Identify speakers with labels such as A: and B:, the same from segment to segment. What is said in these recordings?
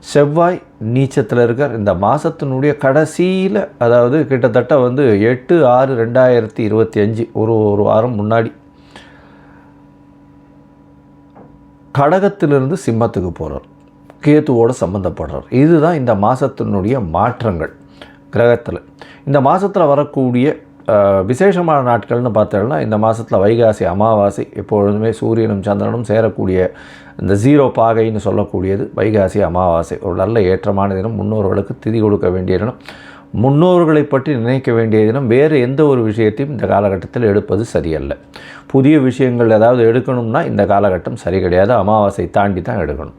A: செவ்வாய் நீச்சத்தில் இருக்கார். இந்த மாதத்தினுடைய கடைசியில் அதாவது கிட்டத்தட்ட வந்து எட்டு ஆறு ரெண்டாயிரத்தி இருபத்தி அஞ்சு ஒரு ஒரு வாரம் முன்னாடி கடகத்திலிருந்து சிம்மத்துக்கு போகிறார் கேத்துவோடு சம்மந்தப்படுறார் இதுதான் இந்த மாதத்தினுடைய மாற்றங்கள் கிரகத்தில். இந்த மாதத்தில் வரக்கூடிய விசேஷமான நாட்கள்னு பார்த்தோம்னா இந்த மாதத்தில் வைகாசி அமாவாசை எப்பொழுதுமே சூரியனும் சந்திரனும் சேரக்கூடிய இந்த ஜீரோ பாகைன்னு சொல்லக்கூடியது வைகாசி அமாவாசை. ஒரு நல்ல ஏற்றமான தினம். முன்னோர்களுக்கு திதி கொடுக்க வேண்டிய தினம். முன்னோர்களை பற்றி நினைக்க வேண்டிய தினம். வேறு எந்த ஒரு விஷயத்தையும் இந்த காலகட்டத்தில் எடுப்பது சரியல்ல. புதிய விஷயங்கள் ஏதாவது எடுக்கணும்னா இந்த காலகட்டம் சரி கிடையாது. அமாவாசை தாண்டி தான் எடுக்கணும்.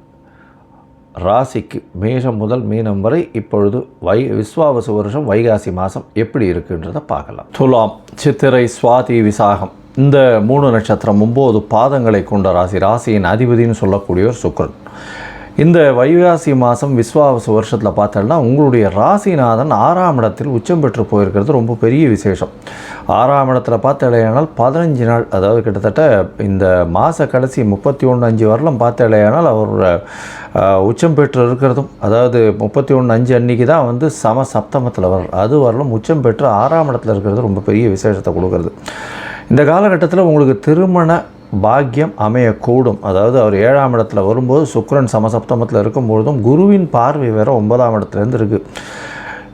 A: ராசிக்கு மேஷம் முதல் மீனம் வரை இப்பொழுது வை விஸ்வாவசு வருஷம் வைகாசி மாதம் எப்படி இருக்குன்றதை பார்க்கலாம். துலாம் சித்திரை சுவாதி விசாகம். இந்த மூணு நட்சத்திரம் ஒம்பது பாதங்களை கொண்ட ராசி. ராசியின் அதிபதினு சொல்லக்கூடியவர் சுக்ரன். இந்த வைகாசி மாதம் விஸ்வாச வருஷத்தில் பார்த்தோம்னா உங்களுடைய ராசிநாதன் ஆறாம் இடத்தில் உச்சம் பெற்று போயிருக்கிறது ரொம்ப பெரிய விசேஷம். ஆறாம் இடத்துல பார்த்தலையானால் பதினஞ்சு நாள் அதாவது கிட்டத்தட்ட இந்த மாத கடைசி முப்பத்தி ஒன்று அஞ்சு வரலாம் பார்த்தலையானால் அவர் உச்சம் பெற்று இருக்கிறதும் அதாவது முப்பத்தி ஒன்று அஞ்சு அன்னைக்கு தான் வந்து சம சப்தமத்தில் வரும் அது வரலும் உச்சம் பெற்று ஆறாம் இடத்துல இருக்கிறது ரொம்ப பெரிய விசேஷத்தை கொடுக்கறது. இந்த காலகட்டத்தில் உங்களுக்கு திருமண பாக்கியம் அமையக்கூடும். அதாவது அவர் ஏழாம் இடத்துல வரும்போது சுக்கரன் சமசப்தமத்தில் இருக்கும்பொழுதும் குருவின் பார்வை வேற ஒன்பதாம் இடத்துலேருந்து இருக்குது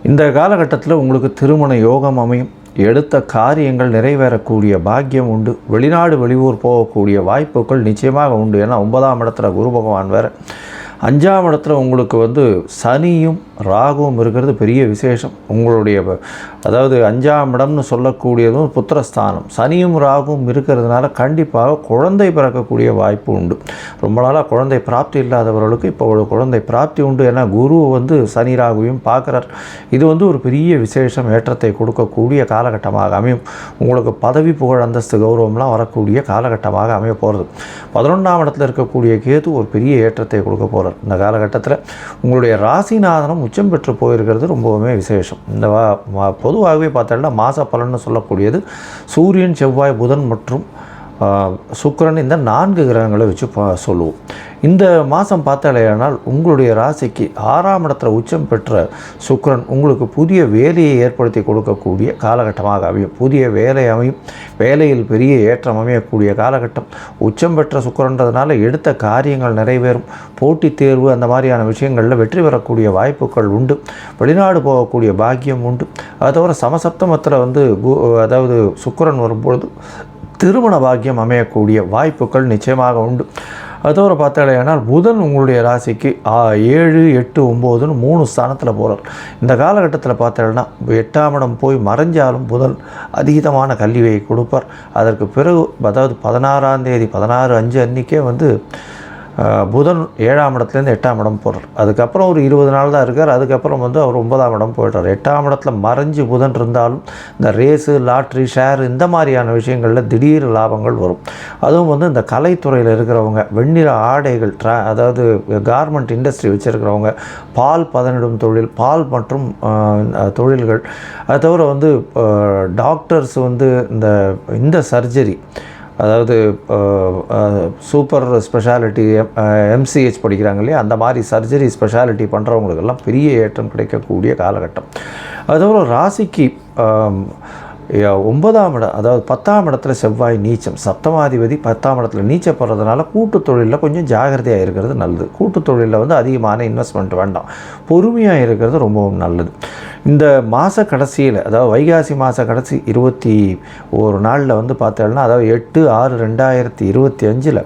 A: இந்த காலகட்டத்தில் உங்களுக்கு திருமண யோகம் அமையும். எடுத்த காரியங்கள் நிறைவேறக்கூடிய பாக்கியம் உண்டு. வெளிநாடு வெளியூர் போகக்கூடிய வாய்ப்புகள் நிச்சயமாக உண்டு. ஏன்னா ஒன்பதாம் இடத்துல குரு பகவான் வேறு. அஞ்சாம் இடத்துல உங்களுக்கு வந்து சனியும் ராகுவும் இருக்கிறது பெரிய விசேஷம். உங்களுடைய அதாவது அஞ்சாம் இடம்னு சொல்லக்கூடியதும் புத்திரஸ்தானம். சனியும் ராகுவும் இருக்கிறதுனால கண்டிப்பாக குழந்தை பிறக்கக்கூடிய வாய்ப்பு உண்டு. ரொம்ப நாளாக குழந்தை பிராப்தி இல்லாதவர்களுக்கு இப்போ ஒரு குழந்தை பிராப்தி உண்டு ஏன்னா குரு வந்து சனி ராகுவையும் பார்க்குறார். இது வந்து ஒரு பெரிய விசேஷம் ஏற்றத்தை கொடுக்கக்கூடிய காலகட்டமாக அமையும். உங்களுக்கு பதவி புகழ் அந்தஸ்து கௌரவம்லாம் வரக்கூடிய காலகட்டமாக அமைய போகிறது பதினொன்றாம் இடத்துல இருக்கக்கூடிய கேது ஒரு பெரிய ஏற்றத்தை கொடுக்க போகிறார் இந்த காலகட்டத்தில் உங்களுடைய ராசிநாதனம் உச்சம் பெற்று போயிருக்கிறது ரொம்பவுமே விசேஷம். இந்த வா பொதுவாகவே பார்த்தோம்னா மாத பலன்னு சொல்லக்கூடியது சூரியன் செவ்வாய் புதன் மற்றும் சுக்கரன் இந்த நான்கு கிரகங்களை வச்சு பா- சொல்லுவோம். இந்த மாதம் பார்த்தாலேயானால் உங்களுடைய ராசிக்கு ஆறாம் இடத்துல உச்சம் பெற்ற சுக்கிரன் உங்களுக்கு புதிய வேலையை ஏற்படுத்தி கொடுக்கக்கூடிய காலகட்டமாக அமையும். புதிய வேலை அமையும். வேலையில் பெரிய ஏற்றம் அமையக்கூடிய காலகட்டம். உச்சம் பெற்ற சுக்கிரன்றதுனால எடுத்த காரியங்கள் நிறைவேறும். போட்டித் தேர்வு அந்த மாதிரியான விஷயங்களில் வெற்றி பெறக்கூடிய வாய்ப்புகள் உண்டு. வெளிநாடு போகக்கூடிய பாக்கியம் உண்டு. அது தவிர சமசப்தமத்தில் வந்து கு- அதாவது சுக்கரன் வரும்பொழுது திருமண பாக்கியம் அமையக்கூடிய வாய்ப்புகள் நிச்சயமாக உண்டு. அது தவிர பார்த்தாலேயானால் புதன் உங்களுடைய ராசிக்கு ஆ, ஏழு எட்டு ஒம்போதுன்னு மூணு ஸ்தானத்தில் போகிறார் இந்த காலகட்டத்தில் பார்த்தேன்னா எட்டாம் இடம் போய் மறைஞ்சாலும் புதன் அதீதமான கல்வியை கொடுப்பார். அதற்கு பிறகு அதாவது பதினாறாம் தேதி பதினாறு அஞ்சு அன்றைக்கே வந்து புதன் ஏழாம் இடத்துலேருந்து எட்டாம் இடம் போடுறார் அதுக்கப்புறம் ஒரு இருபது நாள் தான் இருக்கார். அதுக்கப்புறம் வந்து அவர் ஒன்பதாம் இடம் போயிட்டார் எட்டாம் இடத்துல மறைஞ்சு புதன் இருந்தாலும் இந்த ரேஸு லாட்ரி ஷேர் இந்த மாதிரியான விஷயங்களில் திடீர் லாபங்கள் வரும். அதுவும் வந்து இந்த கலைத்துறையில் இருக்கிறவங்க வெண்ணிற ஆடைகள் ட்ரா அதாவது கார்மெண்ட் இண்டஸ்ட்ரி வச்சுருக்கிறவங்க பால் பதனிடும் தொழில் பால் மற்றும் தொழில்கள். அது தவிர வந்து டாக்டர்ஸ் வந்து இந்த இந்த சர்ஜரி அதாவது சூப்பர் ஸ்பெஷாலிட்டி எம்சிஹெச் படிக்கிறாங்க இல்லையா? அந்த மாதிரி சர்ஜரி ஸ்பெஷாலிட்டி பண்ணுறவங்களுக்கெல்லாம் பெரிய ஏற்றம் கிடைக்கக்கூடிய காலகட்டம். அதோட ராசிக்கு ஒன்பதாம் இடம் அதாவது பத்தாம் இடத்துல செவ்வாய் நீச்சம் சப்தமாதிபதி பத்தாம் இடத்துல நீச்சப்படுறதுனால கூட்டு தொழிலில் கொஞ்சம் ஜாகிரதையாக இருக்கிறது நல்லது. கூட்டு தொழிலில் வந்து அதிகமான இன்வெஸ்ட்மெண்ட் வேண்டாம். பொறுமையாக இருக்கிறது ரொம்பவும் நல்லது. இந்த மாத கடைசியில் அதாவது வைகாசி மாத கடைசி இருபத்தி ஒரு நாளில் வந்து பார்த்தோம்னா அதாவது எட்டு ஆறு ரெண்டாயிரத்தி இருபத்தி அஞ்சில்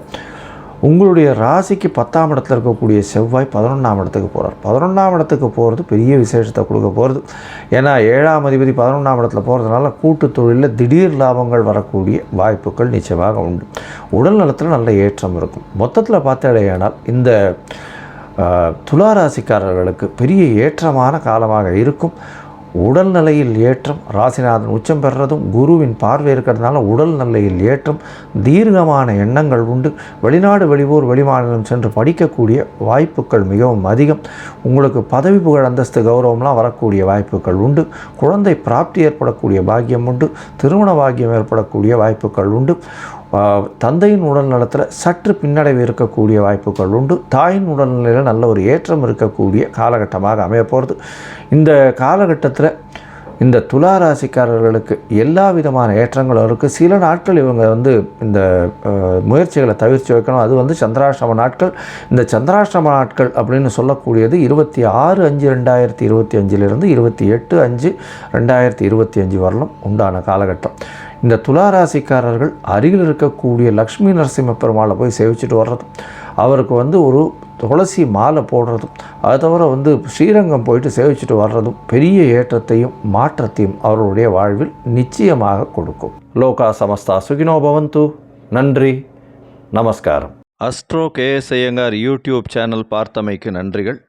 A: உங்களுடைய ராசிக்கு பத்தாம் இடத்துல இருக்கக்கூடிய செவ்வாய் பதினொன்றாம் இடத்துக்கு போகிறார் பதினொன்றாம் இடத்துக்கு போகிறது பெரிய விசேஷத்தை கொடுக்க போகிறது ஏன்னா ஏழாம் அதிபதி பதினொன்றாம் இடத்துல போகிறதுனால கூட்டு தொழிலில் திடீர் லாபங்கள் வரக்கூடிய வாய்ப்புகள் நிச்சயமாக உண்டு. உடல் நலத்தில் நல்ல ஏற்றம் இருக்கும். மொத்தத்தில் பார்த்தாலேயானால் இந்த துளாராசிக்காரர்களுக்கு துலா ராசிக்காரர்களுக்கு பெரிய ஏற்றமான காலமாக இருக்கும். உடல்நிலையில் ஏற்றம் ராசிநாதன் உச்சம் பெறுறதும் குருவின் பார்வை இருக்கிறதுனால உடல் நிலையில் ஏற்றம் தீர்க்கமான எண்ணங்கள் உண்டு. வெளிநாடு வெளியூர் வெளிமாநிலம் சென்று படிக்கக்கூடிய வாய்ப்புகள் மிகவும் அதிகம். உங்களுக்கு பதவி புகழ் அந்தஸ்து கௌரவம்லாம் வரக்கூடிய வாய்ப்புகள் உண்டு. குழந்தை பிராப்தி ஏற்படக்கூடிய பாக்கியம் உண்டு. திருமண பாக்கியம் ஏற்படக்கூடிய வாய்ப்புகள் உண்டு. தந்தையின் உடல் நலத்தில் சற்று பின்னடைவு இருக்கக்கூடிய வாய்ப்புகள் உண்டு. தாயின் உடல்நிலையில் நல்ல ஒரு ஏற்றம் இருக்கக்கூடிய காலகட்டமாக அமைய போகிறது இந்த காலகட்டத்தில் இந்த துலா ராசிக்காரர்களுக்கு எல்லா விதமான ஏற்றங்களும் இருக்குது சில நாட்கள் இவங்க வந்து இந்த முயற்சிகளை தவிர்த்து வைக்கணும். அது வந்து சந்திராஷ்டம நாட்கள். இந்த சந்திராஷ்டம நாட்கள் அப்படின்னு சொல்லக்கூடியது இருபத்தி ஆறு அஞ்சு ரெண்டாயிரத்தி இருபத்தி அஞ்சிலிருந்து இருபத்தி எட்டு அஞ்சு ரெண்டாயிரத்தி இருபத்தி அஞ்சு வரலும் உண்டான காலகட்டம். இந்த துலா ராசிக்காரர்கள் அருகில் இருக்கக்கூடிய லக்ஷ்மி நரசிம்ம பெருமாளை போய் சேவிச்சுட்டு வர்றதும் அவருக்கு வந்து ஒரு துளசி மாலை போடுறதும் அது தவிர வந்து ஸ்ரீரங்கம் போயிட்டு சேவிச்சுட்டு வர்றதும் பெரிய ஏற்றத்தையும் மாற்றத்தையும் அவர்களுடைய வாழ்வில் நிச்சயமாக கொடுக்கும். லோகா சமஸ்தா சுகினோ பவந்து. நன்றி. நமஸ்காரம். Astro KS Iyengar YouTube channel பார்த்தமைக்கு நன்றிகள்.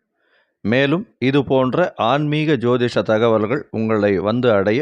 A: மேலும் இது போன்ற ஆன்மீக ஜோதிஷ தகவல்கள் உங்களை வந்து அடைய